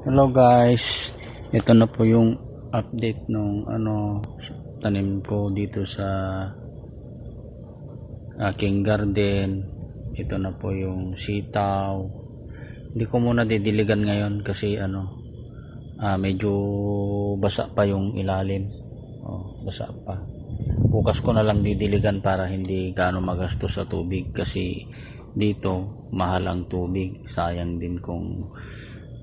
Hello guys, ito na po yung update nung ano tanim ko dito sa aking garden. Ito na po yung sitaw. Hindi ko muna didiligan ngayon kasi ano ah, medyo basa pa yung ilalim. Oh, basa pa. Bukas ko na lang didiligan para hindi gaano magastos sa tubig kasi dito mahal ang tubig. Sayang din kung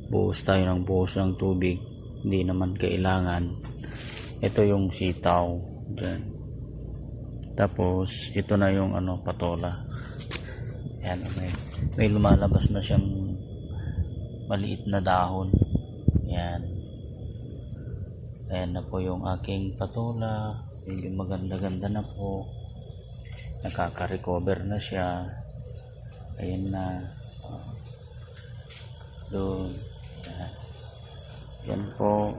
buhos tayo ng buhos ng tubig. Hindi naman kailangan. Ito yung sitaw. Dyan. Tapos ito na yung ano patola. Yan may, may lumalabas na siyang maliit na dahon. Yan ayan na po yung aking patola. Medyo maganda ganda na po. Nakaka-recover na siya. Ayan na. Doon yan. po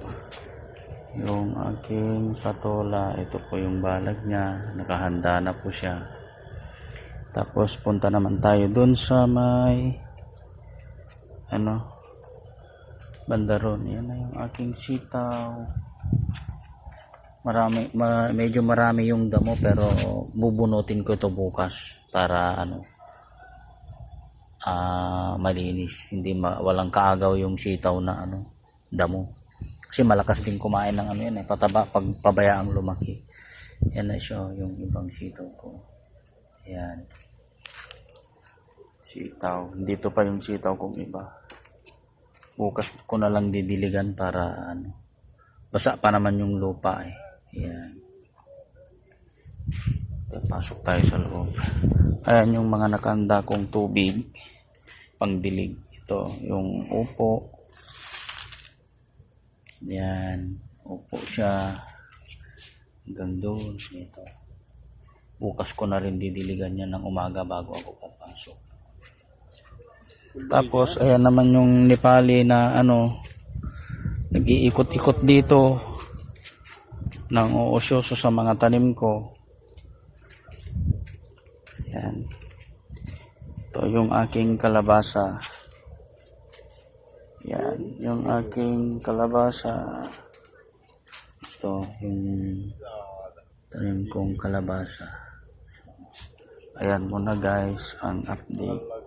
yung aking patola ito po yung balag niya. Nakahanda na po siya. Tapos punta naman tayo doon sa may ano bandaron. Yan na yung aking sitaw. Marami ma- medyo marami yung damo pero bubunutin ko ito bukas para ano ah malinis. Hindi ma- walang kaagaw yung sitaw na ano damo. Kasi malakas din kumain ng ano yan eh pataba pag pabayaang lumaki. Yan na siya yung ibang sitaw ko. Yan. Sitaw. Dito pa yung sitaw kong iba. Bukas ko na lang didiligan para ano basa pa naman yung lupa eh. Yan. Pasok tayo sa loob. Ayan yung mga nakanda kong tubig pangdilig. Ito yung upo. Yan. Upo siya. Hanggang doon. Ito. Bukas ko na rin didiligan yan ng umaga bago ako papasok. Tapos ayan naman yung Nepali na ano nag-iikot-ikot dito ng uusyoso sa mga tanim ko. Yan ito yung aking kalabasa. Yan yung aking kalabasa. Ito yung tanim kong kalabasa. Ayan muna guys ang update